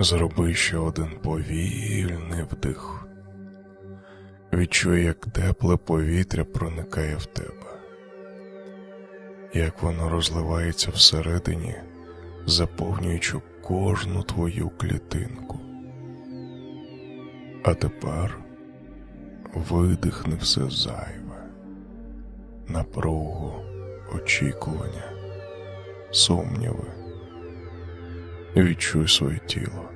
Зроби ще один повільний вдих. Відчуй, як тепле повітря проникає в тебе, як воно розливається всередині, заповнюючи кожну твою клітинку. А тепер видихни все зайве, напругу, очікування, сумніви. Відчуй своє тіло,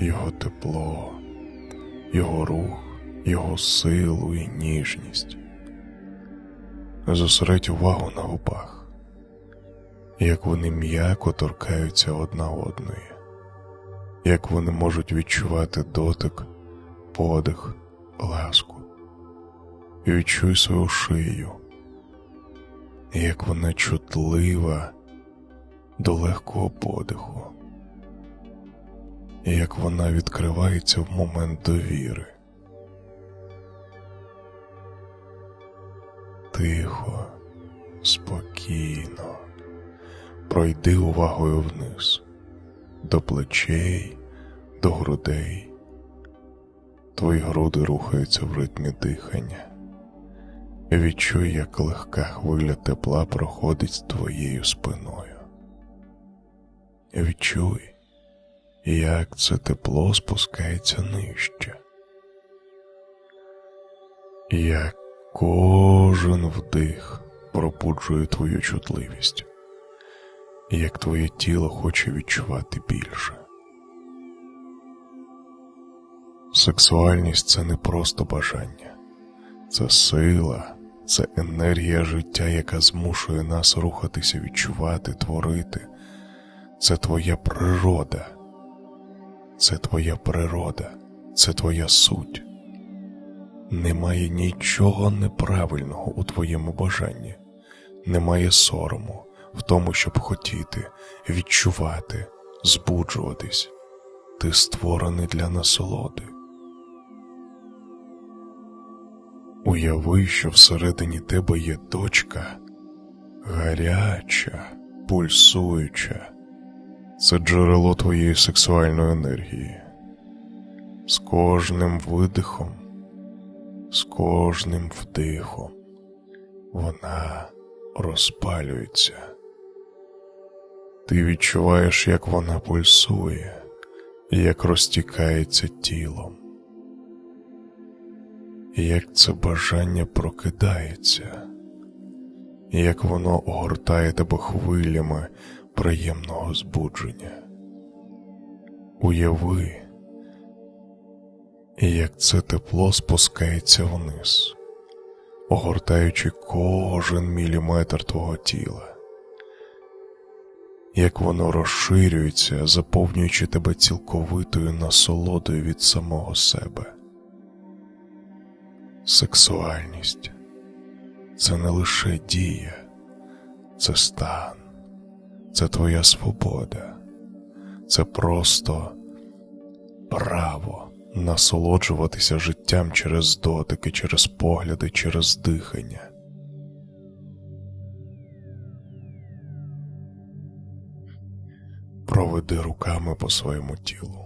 його тепло, його рух, його силу і ніжність. Зосередь увагу на губах, як вони м'яко торкаються одна одної, як вони можуть відчувати дотик, подих, ласку. Відчуй свою шию, як вона чутлива до легкого подиху, і як вона відкривається в момент довіри. Тихо, спокійно, пройди увагою вниз, до плечей, до грудей. Твої груди рухаються в ритмі дихання. Відчуй, як легка хвиля тепла проходить твоєю спиною. Відчуй, як це тепло спускається нижче, як кожен вдих пробуджує твою чутливість, як твоє тіло хоче відчувати більше. Сексуальність це не просто бажання, це сила, це енергія життя, яка змушує нас рухатися, відчувати, творити. Це твоя природа, це твоя природа, це твоя суть. Немає нічого неправильного у твоєму бажанні, немає сорому в тому, щоб хотіти, відчувати, збуджуватись. Ти створений для насолоди. Уяви, що всередині тебе є точка гаряча, пульсуюча це джерело твоєї сексуальної енергії. З кожним видихом, з кожним вдихом вона розпалюється. Ти відчуваєш, як вона пульсує, як розтікається тілом, як це бажання прокидається, як воно огортає тебе хвилями приємного збудження. Уяви, як це тепло спускається вниз, огортаючи кожен міліметр твого тіла, як воно розширюється, заповнюючи тебе цілковитою насолодою від самого себе. Сексуальність це не лише дія, це стан це твоя свобода, це просто право насолоджуватися життям через дотики, через погляди, через дихання. Проведи руками по своєму тілу.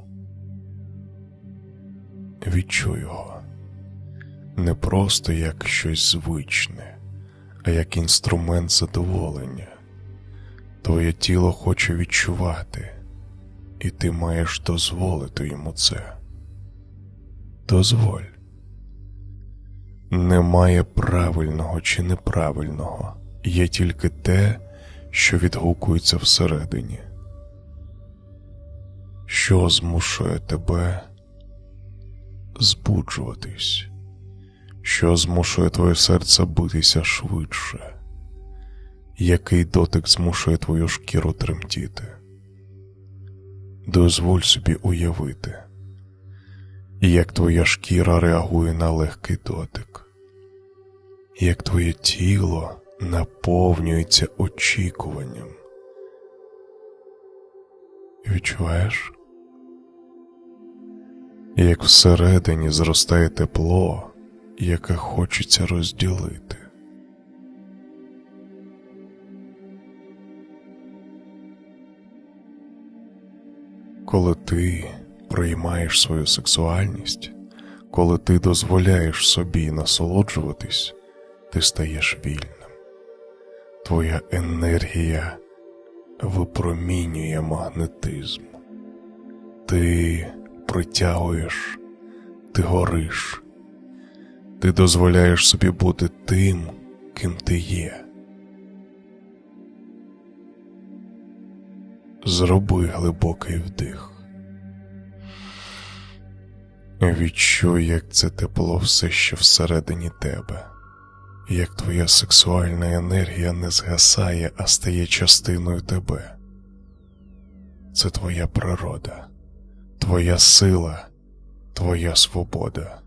Відчуй його не просто як щось звичне, а як інструмент задоволення. Твоє тіло хоче відчувати, і ти маєш дозволити йому це. Дозволь. Немає правильного чи неправильного, є тільки те, що відгукується всередині. Що змушує тебе збуджуватись, що змушує твоє серце битися швидше який дотик змушує твою шкіру тремтіти. Дозволь собі уявити, як твоя шкіра реагує на легкий дотик, як твоє тіло наповнюється очікуванням. Відчуваєш, як всередині зростає тепло, яке хочеться розділити. Коли ти приймаєш свою сексуальність, коли ти дозволяєш собі насолоджуватись, ти стаєш вільним. Твоя енергія випромінює магнетизм. Ти притягуєш, ти гориш, ти дозволяєш собі бути тим, ким ти є. Зроби глибокий вдих. Відчуй, як це тепло все ще всередині тебе, як твоя сексуальна енергія не згасає, а стає частиною тебе. Це твоя природа, твоя сила, твоя свобода.